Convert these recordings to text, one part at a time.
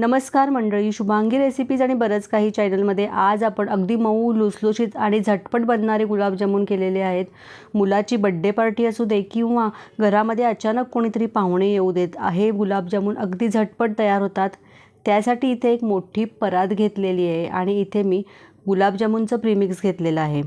नमस्कार मंडळी शुभांगी रेसिपीज आणि बरंच काही चॅनलमध्ये आज आपण अगदी मऊ लुसलुशीत आणि झटपट बनणारे गुलाबजामुन केलेले आहेत. मुलाची बड्डे पार्टी असू दे किंवा घरामध्ये अचानक कोणीतरी पाहुणे येऊ देत हे गुलाबजामुन अगदी झटपट तयार होतात. त्यासाठी इथे एक मोठी परात घेतलेली आहे आणि इथे मी गुलाबजामुनचं प्रीमिक्स घेतलेलं आहे.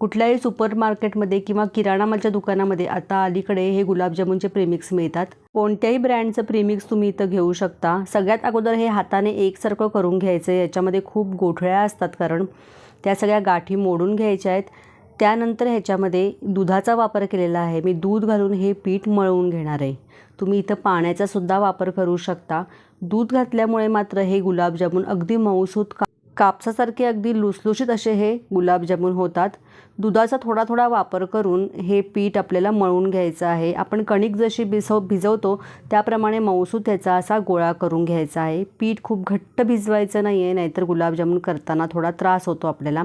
कुठल्याही सुपर मार्केटमध्ये किंवा किराणामालच्या दुकानामध्ये आता अलीकडे हे गुलाबजामुनचे प्रीमिक्स मिळतात. कोणत्याही ब्रँडचं प्रीमिक्स तुम्ही इथं घेऊ शकता. सगळ्यात अगोदर हे हाताने एकसारखं करून घ्यायचं आहे. याच्यामध्ये खूप गोठळ्या असतात कारण त्या सगळ्या गाठी मोडून घ्यायच्या आहेत. त्यानंतर ह्याच्यामध्ये दुधाचा वापर केलेला आहे. मी दूध घालून हे पीठ मळवून घेणार आहे. तुम्ही इथं पाण्याचासुद्धा वापर करू शकता. दूध घातल्यामुळे मात्र हे गुलाबजामुन अगदी मऊसूत का कापसासारखे अगदी लुसलुशीत असे हे गुलाबजामुन होतात. दुधाचा थोडा थोडा वापर करून हे पीठ आपल्याला मळून घ्यायचं आहे. आपण कणिक जशी भिजव भिजवतो त्याप्रमाणे मऊसूत त्याचा असा गोळा करून घ्यायचा आहे. पीठ खूप घट्ट भिजवायचं नाही आहे नाहीतर गुलाबजामुन करताना थोडा त्रास होतो आपल्याला.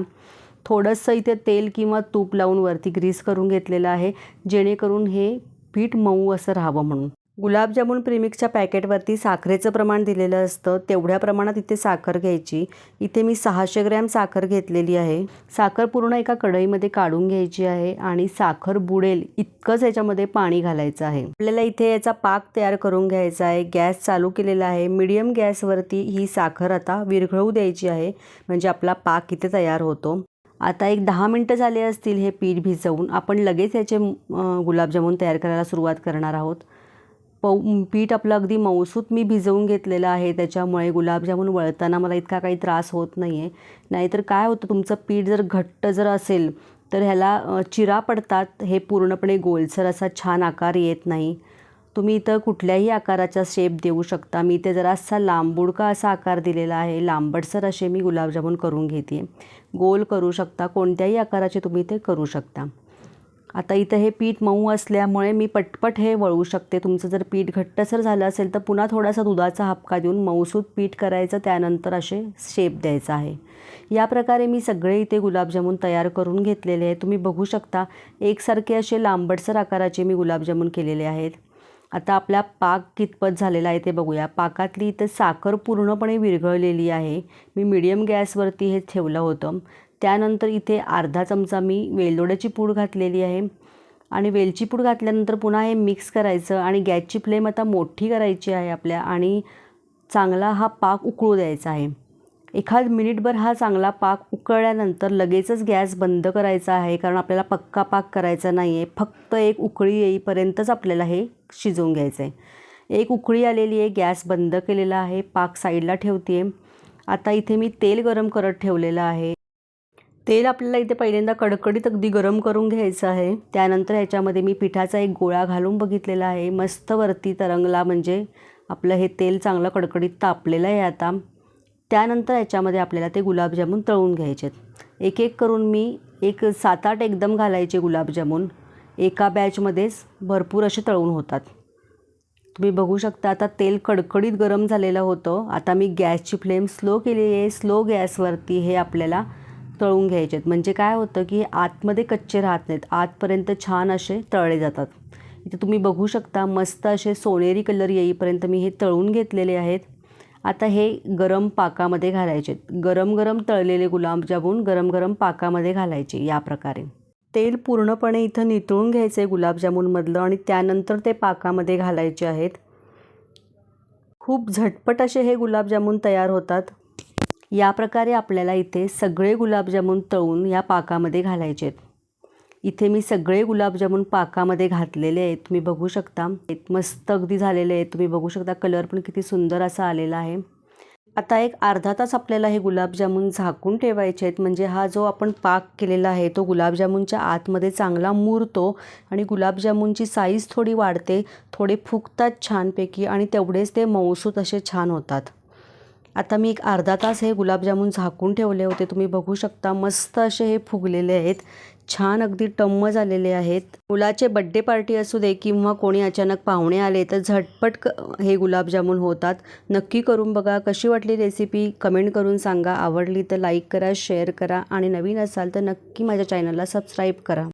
थोडंसं इथे तेल किंवा तूप लावून वरती ग्रीस करून घेतलेलं आहे जेणेकरून हे पीठ मऊ असं राहावं म्हणून. गुलाबजामुन प्रीमिक्सच्या पॅकेटवरती साखरेचं प्रमाण दिलेलं असतं तेवढ्या प्रमाणात इथे साखर घ्यायची. इथे मी सहाशे ग्रॅम साखर घेतलेली आहे. साखर पूर्ण एका कढईमध्ये काढून घ्यायची आहे आणि साखर बुडेल इतकंच याच्यामध्ये पाणी घालायचं आहे. आपल्याला इथे याचा पाक तयार करून घ्यायचा आहे. गॅस चालू केलेला आहे. मीडियम गॅसवरती ही साखर आता विरघळू द्यायची आहे. म्हणजे आपला पाक इथे तयार होतो. आता एक दहा मिनटं झाले असतील हे पीठ भिजवून. आपण लगेच याचे गुलाबजामुन तयार करायला सुरुवात करणार आहोत. पऊ पीठ आपलं अगदी मऊसूत मी भिजवून घेतलेलं आहे त्याच्यामुळे गुलाबजामून वळताना मला इतका काही त्रास होत नाही आहे नाहीतर काय होतं तुमचं पीठ जर घट्ट जर असेल तर ह्याला चिरा पडतात हे पूर्णपणे गोलसर असा छान आकार येत नाही. तुम्ही इथं कुठल्याही आकाराचा शेप देऊ शकता. मी इथे जरासा लांबुडका असा आकार दिलेला आहे. लांबटसर असे मी गुलाबजामून करून घेते गोल करू शकता कोणत्याही आकाराचे तुम्ही ते करू शकता. आता इथं हे पीठ मऊ असल्यामुळे मी पटपट हे वळवू शकते. तुमचं जर पीठ घट्टसर झालं असेल तर पुन्हा थोडासा दुधाचा हपका देऊन मऊसूत पीठ करायचं त्यानंतर असे शेप द्यायचा आहे. या प्रकारे मी सगळे इथे गुलाबजामुन तयार करून घेतलेले आहे तुम्ही बघू शकता एकसारखे असे लांबटसर आकाराचे मी गुलाबजामुन केलेले आहेत. आता आपला पाक कितपत झालेला आहे ते बघूया. पाकातली इथं साखर पूर्णपणे विरघळलेली आहे. मी मीडियम गॅसवरती हे ठेवलं होतं. त्यानंतर इथे अर्धा चमचा मी वेलदोड्याची पूड घातलेली आहे. आणि वेलची पूड घातल्यानंतर पुन्हा हे मिक्स करायचं आणि गॅसची फ्लेम आता मोठी करायची आहे आपल्या आणि चांगला हा पाक उकळू द्यायचा आहे. एखाद मिनिटभर हा चांगला पाक उकळल्यानंतर लगेचच गॅस बंद करायचा आहे कारण आपल्याला पक्का पाक करायचा नाही आहे फक्त एक उकळी येईपर्यंतच आपल्याला हे शिजवून घ्यायचं आहे एक उकळी आलेली आहे गॅस बंद केलेला आहे पाक साईडला ठेवते आहे आता इथे मी तेल गरम करत ठेवलेलं आहे. तेल आपल्याला इथे पहिल्यांदा कडकडीत अगदी गरम करून घ्यायचं आहे. त्यानंतर ह्याच्यामध्ये मी पिठाचा एक गोळा घालून बघितलेला आहे. मस्त वरती तरंगला म्हणजे आपलं हे तेल चांगलं कडकडीत तापलेलं आहे आता. त्यानंतर याच्यामध्ये आपल्याला ते गुलाबजामून तळून घ्यायचे आहेत. एक एक करून मी एक सात आठ एकदम घालायचे गुलाबजामून. एका बॅचमध्येच भरपूर असे तळून होतात. तुम्ही बघू शकता आता तेल कडकडीत गरम झालेलं होतं. आता मी गॅसची फ्लेम स्लो केली आहे. स्लो गॅसवरती हे आपल्याला तळून घ्यायचे आहेत म्हणजे काय होतं की आतमध्ये कच्चे राहत नाहीत. आतपर्यंत छान असे तळले जातात. इथे तुम्ही बघू शकता मस्त असे सोनेरी कलर येईपर्यंत मी हे तळून घेतलेले आहेत. आता हे गरम पाकामध्ये घालायचे. गरम गरम तळलेले गुलाबजामून गरम गरम पाकामध्ये घालायचे या प्रकारे. तेल पूर्णपणे इथं नितळून घ्यायचं आहे गुलाबजामुनमधलं आणि त्यानंतर ते पाकामध्ये घालायचे आहेत. खूप झटपट असे हे गुलाबजामून तयार होतात. या प्रकारे आपल्याला इथे सगळे गुलाबजामून तळून या पाकामध्ये घालायचे आहेत. इथे मी सगळे गुलाबजामून पाकामध्ये घातलेले आहेत. तुम्ही बघू शकता. मस्त अगदी झालेले आहेत. तुम्ही बघू शकता कलर पण किती सुंदर असा आलेला आहे. आता एक अर्धा तास आपल्याला हे गुलाबजामून झाकून ठेवायचे आहेत. म्हणजे हा जो आपण पाक केलेला आहे तो गुलाबजामुनच्या आतमध्ये चांगला मुरतो आणि गुलाबजामुनची साईज थोडी वाढते थोडे फुगतात छानपैकी आणि तेवढेच ते मऊसूत असे छान होतात. आता मी एक अर्धा तास हे गुलाबजामुन झाकून ठेवले होते. तुम्ही बघू शकता मस्त असे हे फुगलेले आहेत. छान अगदी टम्म झालेले आहेत. मुलाचे बड्डे पार्टी असू दे किंवा कोणी अचानक पाहुणे आले तर झटपट क हे गुलाबजामुन होतात. नक्की करून बघा. कशी वाटली रेसिपी कमेंट करून सांगा. आवडली तर लाईक करा शेअर करा आणि नवीन असाल तर नक्की माझ्या चॅनलला सबस्क्राईब करा.